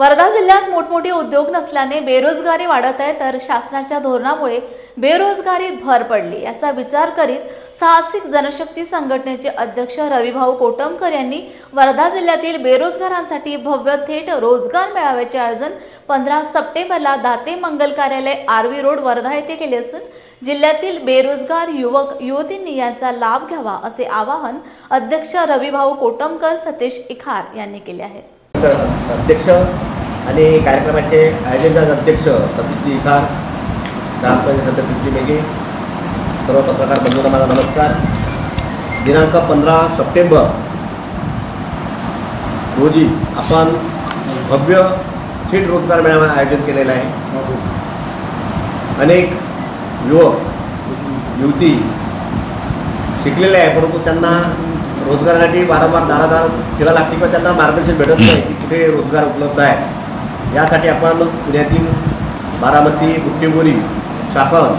वर्धा जिल्ह्यात मोठमोठे उद्योग नसल्याने बेरोजगारी वाढत आहे तर शासनाच्या धोरणामुळे बेरोजगारीत भर पडली. याचा विचार करीत साहसिक जनशक्ती संघटनेचे अध्यक्ष रविभाऊ कोटमकर यांनी वर्धा जिल्ह्यातील बेरोजगारांसाठी भव्य थेट रोजगार मेळाव्याचे आयोजन पंधरा सप्टेंबरला दाते मंगल कार्यालय आरवी रोड वर्धा येथे केले असून जिल्ह्यातील बेरोजगार युवक युवतींनी यांचा लाभ घ्यावा असे आवाहन अध्यक्ष रविभाऊ कोटमकर सतीश इखार यांनी केले आहे. अध्यक्ष आणि कार्यक्रमाचे आयोजन अध्यक्ष सतीशजी इखार ग्रामपंचायत सदस्य मेघे सर्व पत्रकार बंधूंना माझा नमस्कार. दिनांक पंधरा सप्टेंबर रोजी आपण भव्य थेट रोजगार मेळावा आयोजन केलेला आहे. अनेक युवक युवती शिकलेले आहे परंतु त्यांना रोजगारासाठी वारंवार दारादार फिरायला लागते किंवा त्यांना मार्गदर्शन भेटत नाही की कुठे रोजगार उपलब्ध आहे. यासाठी आपण पुण्यातील बारामती बुट्टीबोरी शाखन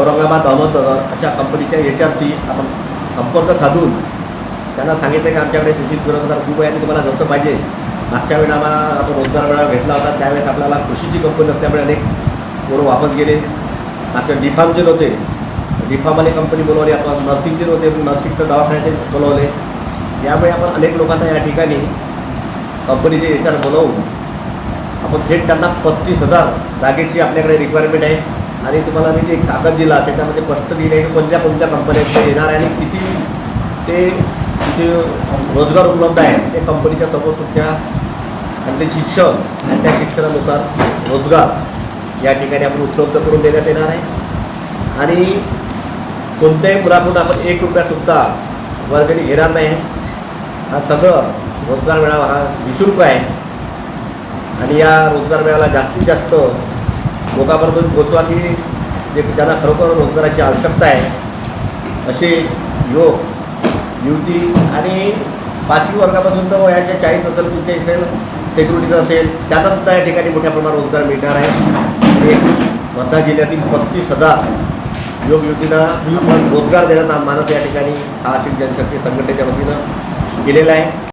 औरंगाबाद अहमदनगर अशा कंपनीच्या एच आर सी आपण संपर्क साधून त्यांना सांगितलं की आमच्याकडे सुशिक्षित बेरोजगार खूप आहे आणि तुम्हाला जसं पाहिजे. मागच्या वेळेला आम्हाला आपण रोजगार मेळावा घेतला होता त्यावेळेस आपल्याला कृषीची कंपनी असल्यामुळे अनेक पोरं वापस गेले. मागच्या डिफार्मचे नव्हते डिफार्मवाले कंपनी बोलवली आपण नर्सिंगचे नव्हते नर्सिंगचं दवाखान्याचे बोलवले. त्यामुळे आपण अनेक लोकांना या ठिकाणी कंपनीचे एच आर बोलवून आपण थेट त्यांना पस्तीस हजार जागेची आपल्याकडे रिक्वायरमेंट आहे. आणि तुम्हाला मी जे कागद दिला त्याच्यामध्ये स्पष्ट लिहिलं आहे की कोणत्या कोणत्या कंपन्या येणार आहे आणि किती ते तिथे रोजगार उपलब्ध आहे. ते कंपनीच्या समोर तुमच्या आणि ते शिक्षण आणि त्या शिक्षणानुसार रोजगार या ठिकाणी आपण उपलब्ध करून देण्यात येणार आहे. आणि कोणत्याही मुलाकडून आपण एक रुपयासुद्धा वर्गणी घेणार नाही. हा सगळं रोजगार मेळावा हा निशुल्क आहे. आणि या रोजगार मेळाव्याला जास्तीत जास्त लोकांपर्यंत पोचवा की जे ज्यांना खरोखर रोजगाराची आवश्यकता आहे असे युवक युवती आणि पाचवी वर्गापासून तर वयाच्या चाळीस असेल तुमच्या इथे सेक्युरिटीचं असेल त्यांनासुद्धा या ठिकाणी मोठ्या प्रमाणात रोजगार मिळणार आहे. आणि वर्धा जिल्ह्यातील पस्तीस हजार युवक युवतींना आपण रोजगार देण्याचा मानस या ठिकाणी साहसिक जनशक्ती संघटनेच्या वतीनं केलेला आहे.